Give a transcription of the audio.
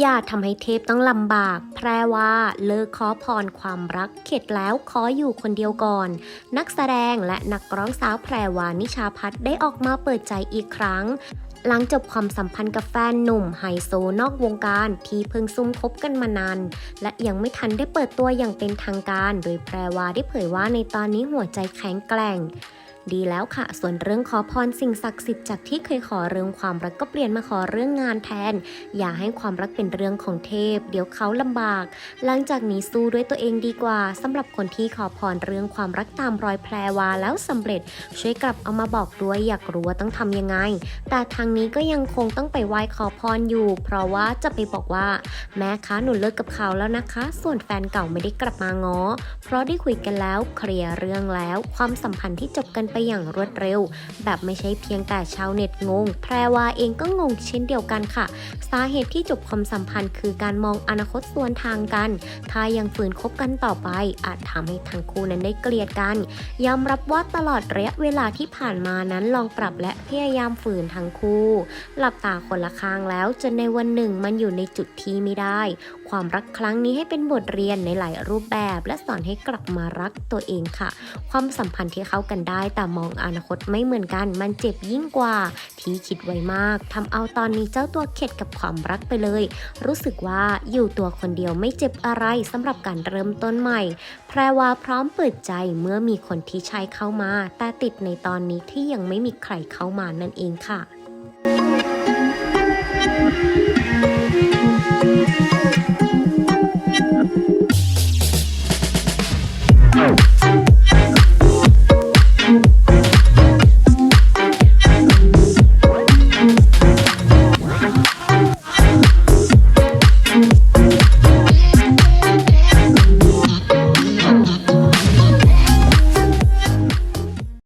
อย่าทำให้เทพต้องลำบาก แพรว่าเลิกขอพรความรักเข็ดแล้วขออยู่คนเดียวก่อน นักแสดงและนักร้องสาวแพรวานิชาพัฒน์ได้ออกมาเปิดใจอีกครั้งหลังจบความสัมพันธ์กับแฟนหนุ่มไฮโซนอกวงการที่เพิ่งซุ่มคบกันมานาน และยังไม่ทันได้เปิดตัวอย่างเป็นทางการ โดยแพรวาได้เผยว่าในตอนนี้หัวใจแข็งแกร่ง ดีแล้วค่ะ ส่วนเรื่องขอพรสิ่งศักดิ์สิทธิ์จากที่เคยขอเรื่องความรักก็เปลี่ยนมาขอเรื่องงานแทน อย่าให้ความรักเป็นเรื่องของเทพ เดี๋ยวเขาลำบาก หลังจากนี้สู้ด้วยตัวเองดีกว่าสำหรับคนที่ขอพรเรื่องความรักตามรอยแพรวาแล้วสำเร็จ ช่วยกลับเอามาบอกด้วยอยากรู้ว่าต้องทำยังไง แต่ทางนี้ก็ยังคงต้องไปไหว้ขอพรอยู่ เพราะว่าจะไปบอกว่า แม่คะหนูเลิกกับเขาแล้วนะคะ ส่วนแฟนเก่าไม่ได้กลับมาง้อ เพราะได้คุยกันแล้วเคลียร์เรื่องแล้ว ความสัมพันธ์ที่จบกันไปไปอย่างรวดเร็ว แบบไม่ใช่เพียงแต่ชาวเน็ตงง แพรวาเองก็งงเช่นเดียวกันค่ะ สาเหตุที่จบความสัมพันธ์คือการมองอนาคตส่วนทางกัน ถ้ายังฝืนคบกันต่อไป อาจทำให้ทั้งคู่นั้นได้เกลียดกัน ยอมรับว่าตลอดระยะเวลาที่ผ่านมานั้นลองปรับและพยายามฝืนทั้งคู่ หลับตาคนละข้างแล้วจนในวันหนึ่งมันอยู่ในจุดที่ไม่ได้ ความรักครั้งนี้ให้เป็นบทเรียนในหลายรูปแบบ และสอนให้กลับมารักตัวเองค่ะ ความสัมพันธ์ที่เข้ากันได้แต่มองอนาคตไม่เหมือนกัน มันเจ็บยิ่งกว่า ที่คิดไว้มากทำเอาตอนนี้เจ้าตัวเข็ดกับความรักไปเลย รู้สึกว่าอยู่ตัวคนเดียวไม่เจ็บอะไรสำหรับการเริ่มต้นใหม่ แพรวาพร้อมเปิดใจเมื่อมีคนที่ใช้เข้ามา แต่ติดในตอนนี้ที่ยังไม่มีใครเข้ามานั่นเองค่ะ